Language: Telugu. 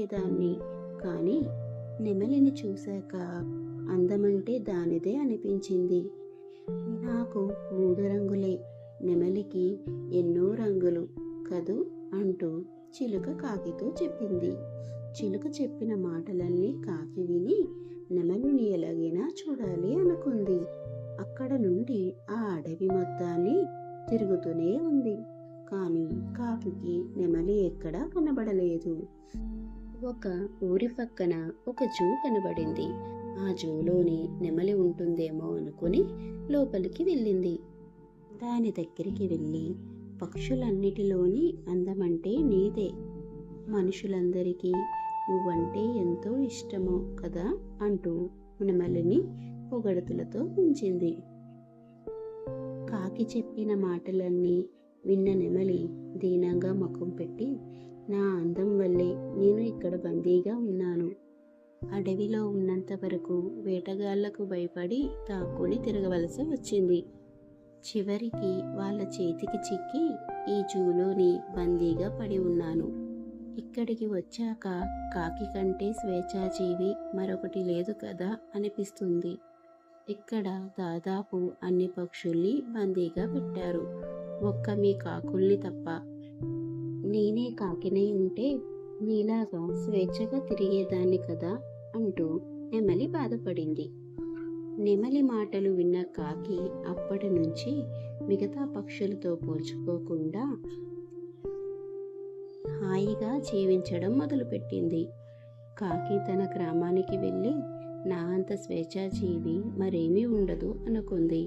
దాన్ని కానీ నెమలిని చూశాక అందమంటే దానిదే అనిపించింది. నాకు మూడు రంగులే నెమలికి ఎన్నో రంగులు కదూ అంటూ చిలుక కాకితో చెప్పింది. చిలుక చెప్పిన మాటలన్నీ కాకి విని నెమలిని ఎలాగైనా చూడాలి అనుకుంది. అక్కడ నుండి ఆ అడవి మొత్తాన్ని తిరుగుతూనే ఉంది. కానీ కాకి నెమలి ఎక్కడా కనబడలేదు. ఒక ఊరి పక్కన ఒక జూ కనబడింది. ఆ జూలోని నెమలి ఉంటుందేమో అనుకుని లోపలికి వెళ్ళింది. దాని దగ్గరికి వెళ్ళి పక్షులన్నిటిలోని అందమంటే నీదే. మనుషులందరికీ నువ్వంటే ఎంతో ఇష్టమో కదా అంటూ నెమలిని పొగడుతులతో ఉంచింది కాకి చెప్పిన మాటలన్నీ విన్న నెమలి దీనంగా ముఖం పెట్టి నా అందం వల్లే నేను ఇక్కడ బందీగా ఉన్నాను. అడవిలో ఉన్నంత వరకు వేటగాళ్ళకు భయపడి తాక్కుని తిరగవలసి వచ్చింది. చివరికి వాళ్ళ చేతికి చిక్కి ఈ జూలోని బందీగా పడి ఉన్నాను. ఇక్కడికి వచ్చాక కాకి కంటే స్వేచ్ఛాజీవి మరొకటి లేదు కదా అనిపిస్తుంది. ఇక్కడ దాదాపు అన్ని పక్షుల్ని బందీగా పెట్టారు. ఒక్క మీ కాకుల్ని తప్ప నేనే కాకినై ఉంటే నీలాగా స్వేచ్ఛగా తిరిగేదాన్ని కదా అంటూ నెమలి బాధపడింది. నెమలి మాటలు విన్న కాకి అప్పటి నుంచి మిగతా పక్షులతో పోల్చుకోకుండా హాయిగా జీవించడం మొదలుపెట్టింది. కాకి తన గ్రామానికి వెళ్ళి నా అంత స్వేచ్ఛాజీవి మరేమీ ఉండదు అనుకుంది.